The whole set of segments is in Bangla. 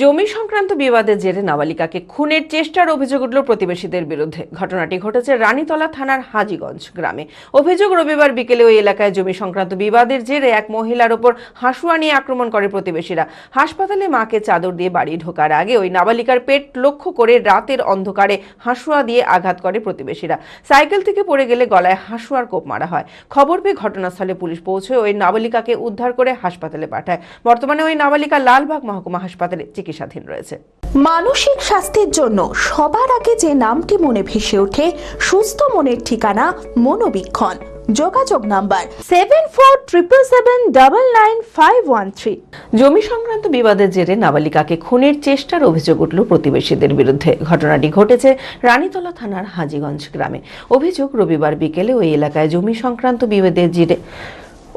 জমি সংক্রান্ত বিবাদের জেরে নাবালিকাকে খুনের চেষ্টার অভিযোগ উঠল প্রতিবেশীদের বিরুদ্ধে। ঘটনাটি ঘটেছে রানীতলা থানার হাজীগঞ্জ গ্রামে। অভিযোগ রবিবার বিকেলে ওই এলাকায় জমি সংক্রান্ত বিবাদের জেরে এক মহিলার ওপর হাসুয়া নিয়ে আক্রমণ করে প্রতিবেশীরা। হাসপাতালে মাকে চাদর দিয়ে বাড়ি ঢোকার আগে ওই নাবালিকার পেট লক্ষ্য করে রাতের অন্ধকারে হাসুয়া দিয়ে আঘাত করে প্রতিবেশীরা। সাইকেল থেকে পড়ে গেলে গলায় হাসুয়ার কোপ মারা হয়। খবর পেয়ে ঘটনাস্থলে পুলিশ পৌঁছে ওই নাবালিকাকে উদ্ধার করে হাসপাতালে পাঠায়। বর্তমানে ওই নাবালিকা লালবাগ মহকুমা হাসপাতালে চিকিৎসাধীন রয়েছে। মানসিক স্বাস্থ্যের জন্য সবার আগে যে নামটি মনে ভেসে ওঠে সুস্থ মনের ঠিকানা মনোবীক্ষণ। যোগাযোগ number seven four triple seven double nine five one three জমি সংক্রান্ত বিবাদের জেরে নাবালিকাকে খুনের চেষ্টার অভিযোগ উঠল প্রতিবেশীদের বিরুদ্ধে। ঘটনাটি ঘটেছে রানীতলা থানার হাজীগঞ্জ গ্রামে। অভিযোগ রবিবার বিকেলে ওই এলাকায় জমি সংক্রান্ত বিবাদের জেরে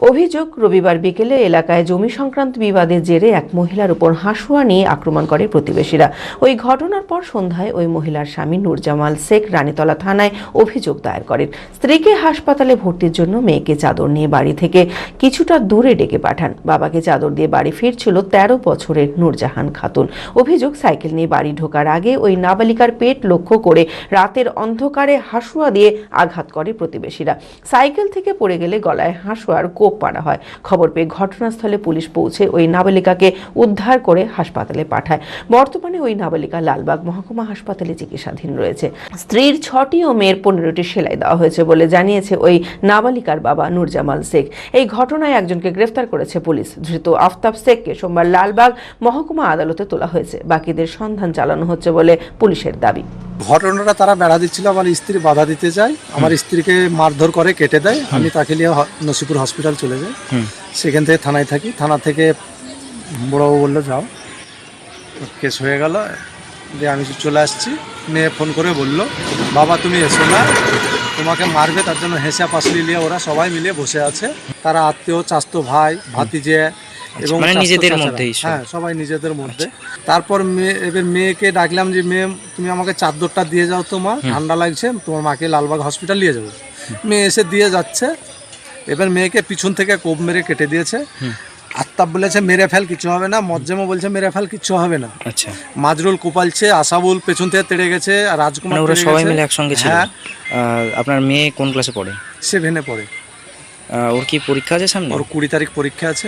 অভিযোগ, রবিবার বিকেলে এলাকায় জমি সংক্রান্ত বিবাদের জেরে এক মহিলার উপর হাসুয়া নিয়ে আক্রমণ করে প্রতিবেশীরা। ওই ঘটনার পর সন্ধ্যায় ওই মহিলার স্বামী নূরজামাল শেখ রানীতলা থানায় অভিযোগ দায়ের করেন। স্ত্রীকে হাসপাতালে ভর্তির জন্য মেয়েকে চাদর নিয়ে বাড়ি থেকে কিছুটা দূরে ডেকে পাঠান। বাবাকে চাদর দিয়ে বাড়ি ফিরছিল তেরো বছরের নূরজাহান খাতুন। অভিযোগ, সাইকেল নিয়ে বাড়ি ঢোকার আগে ওই নাবালিকার পেট লক্ষ্য করে রাতের অন্ধকারে হাসুয়া দিয়ে আঘাত করে প্রতিবেশীরা। সাইকেল থেকে পড়ে গেলে গলায় হাসুয়ার কোপ মারা হয়। খবর পেয়ে ঘটনাস্থলে পুলিশ পৌঁছে ওই নাবালিকাকে উদ্ধার করে হাসপাতালে পাঠায়। বর্তমানে ওই নাবালিকা লালবাগ মহকুমা হাসপাতালে চিকিৎসাধীন রয়েছে। স্ত্রীর ছটি ও মেয়ের পনেরোটি সেলাই দেওয়া হয়েছে বলে জানিয়েছে ওই নাবালিকার বাবা নুরজামাল শেখ। এই ঘটনায় একজনকে গ্রেফতার করেছে পুলিশ। ধৃত আফতাব শেখকে সোমবার লালবাগ মহকুমা আদালতে তোলা হয়েছে। বাকিদের সন্ধান চালানো হচ্ছে বলে পুলিশের দাবি। ঘটনাটা তারা বেড়া দিচ্ছিল আমার স্ত্রী বাধা দিতে যায়। আমার স্ত্রীকে মারধর করে কেটে দেয়। আমি তাকে নিয়ে নসিপুর হসপিটাল চলে যাই। সেখান থেকে থানায় থাকি। থানা থেকে বড়বাবু বলল যাও। কেস হয়ে গেল। দিয়ে আমি চলে আসছি। মেয়ে ফোন করে বলল বাবা তুমি এসো না। তোমাকে মারবে তার জন্য হেসা পাশলি নিয়ে ওরা সবাই মিলে বসে আছে। তারা আত্মীয় চাস্তো ভাই ভাতিজে এবং মানে নিজেদের মধ্যেই হ্যাঁ সবাই নিজেদের মধ্যে। তারপর মেয়ে এবার মেয়েকে ডাকলাম যে মেয়ে তুমি আমাকে চাদরটা দিয়ে যাও তোমার ঠান্ডা লাগছে তোমার মাকে লালবাগ হসপিটাল নিয়ে যাব। মেয়ে এসে দিয়ে যাচ্ছে। এবার মেয়েকে পিছন থেকে কোপ মেরে কেটে দিয়েছে। আত্মাব বলেছে মেরে ফেল কিছু হবে না। মজ্জেমও বলছে মেরে ফেল কিছু হবে না। আচ্ছা। মাজরুল কোপালছে আশাবুল পেছন থেকে তেড়ে গেছে আর রাজকুমার মানে ওরা সবাই মিলে একসঙ্গে ছিল। হ্যাঁ। আপনার মেয়ে কোন ক্লাসে পড়ে? সেভেনে পড়ে। ওর কি পরীক্ষা আছে সামনে? ওর কুড়ি তারিখ পরীক্ষা আছে।